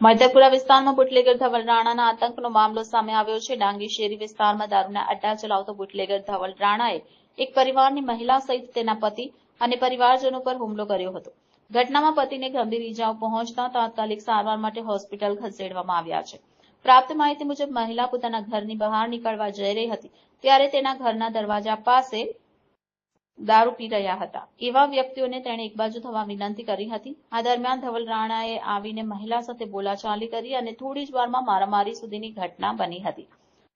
મધ્યપુરા વિસ્તારમાં બુટલેગર ધવલ રાણાના આતંકનો મામલો સામે આવ્યો છે. ડાંગી શેરી વિસ્તારમાં દારૂના અડ્ડા ચલાવતો બુટલેગર ધવલ રાણાએ એક પરિવારની મહિલા સહિત તેના પતિ અને પરિવારજનો પર હુમલો કર્યો હતો. ઘટનામાં પતિને ગંભીર ઇજાઓ પહોંચતા તાત્કાલિક સારવાર માટે હોસ્પિટલ ખસેડવામાં આવ્યા છે. પ્રાપ્ત માહિતી મુજબ મહિલા પોતાના ઘરની બહાર નીકળવા જઈ રહી હતી, ત્યારે તેના ઘરના દરવાજા પાસે દારૂ પી રહ્યા હતા. એવા વ્યક્તિઓને તેણે એક બાજુ થવા વિનંતી કરી હતી. આ દરમિયાન ધવલ રાણાએ આવીને મહિલા સાથે બોલાચાલી કરી અને થોડી જ વારમાં મારામારી સુધીની ઘટના બની હતી.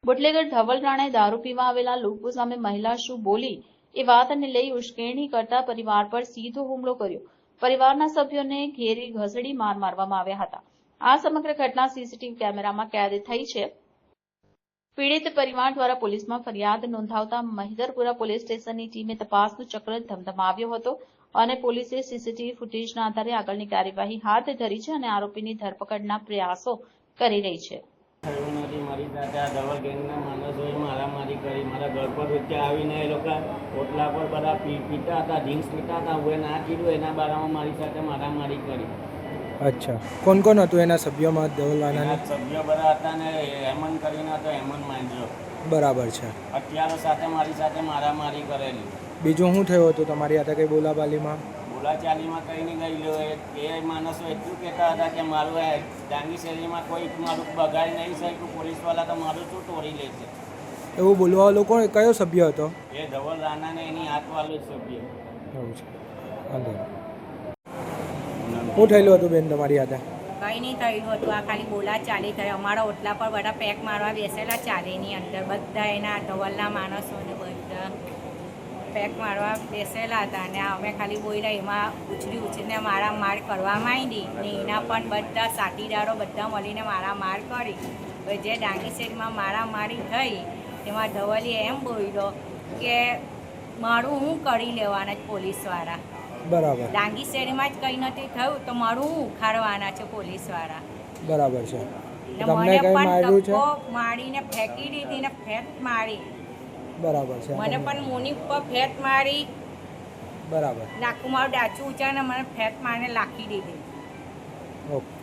બુટલેગર ધવલ રાણાએ દારૂ પીવા આવેલા લોકો સામે મહિલા શું બોલી? એ વાતને લઈ ઉશ્કેરણી કરતા પરિવાર પર સીધો હુમલો કર્યો. પરિવારના સભ્યોને ઘેરી ઘસડી માર મારવામાં આવ્યા હતા. આ સમગ્ર ઘટના સીસીટીવી કેમેરામાં કેદ થઈ છે. પીડિત પરિવાર દ્વારા પોલીસમાં ફરિયાદ નોંધાવતા મહિધરપુરા પોલીસ સ્ટેશનની ટીમે તપાસનું ચક્ર ધમધમાવ્યો હતો અને પોલીસે સીસીટીવી ફૂટેજના આધારે આગળની કાર્યવાહી હાથ ધરી છે અને આરોપીની ધરપકડના પ્રયાસો કરી રહી છે. પર એ લોકો બધા પીતા હતા ડ્રિંક્સ પીતા હતા હું ના કીધું, એના બારામાં મારી સાથે મારામારી કરી. અચ્છા. કોણ કોણ હતું એના સભ્યોમાં એના ધવલવાનાના સભ્યો બધા હતા ને હેમન કરીને હતો હેમન માંડ્યો. બરાબર છે. અત્યારે સાથે મારી સાથે મારામારી કરેલી. બીજું શું થયું હતું? તમારી હાથે કંઈ બોલાબાલીમાં? બોલાચાલીમાં કઈ નહીં ગયેલો એ માણસો એટલું કહેતા હતા કે મારું આ ડાંગી શેરીમાં કોઈ મારું બગાડી નહીં શક્યું. પોલીસવાળા તો મારું શું તોડી લે છે? એવું બોલવા કોણ? કયો સભ્ય હતો? એ ધવલ રાણાને એની હાથવાળું સભ્ય. એવું છે. શું થયેલું હતું બેન તમારી હાથે કંઈ નહીં, થયેલું હતું. આ ખાલી બોલા ચાલી થઈ અમારા ઓટલા પર બધા પેક મારવા બેસેલા ચાલીની અંદર. બધા એના ધવલના માણસોને બધા પેક મારવા બેસેલા હતા અને અમે ખાલી બોલ્યા, એમાં ઉછળી ઉછળીને મારા માર કરવા માંડી. ને એના પણ બધા સાથીદારો બધા મળીને મારા માર કરી. જે ડાંગી શેરીમાં મારા મારી થઈ, એમાં ધવલીએ એમ બોલ્યો કે, મારું હું કરી લેવાના જ પોલીસવાળા? બરાબર. ડાંગી શેરીમાં જ કંઈ નથી થયું તો મારું ઉખાડવાના છે પોલીસવાળા? બરાબર છે. તમને મને પણ માર્યું છે? મારીને ફેંકી દીધી ને ફેંક મારી. બરાબર છે. મને પણ મોની ઉપર ફેંક મારી. બરાબર. નાકું મારું ડાચું ઊંચા ને મને ફેંક મારીને લાખી દીધી. ઓકે.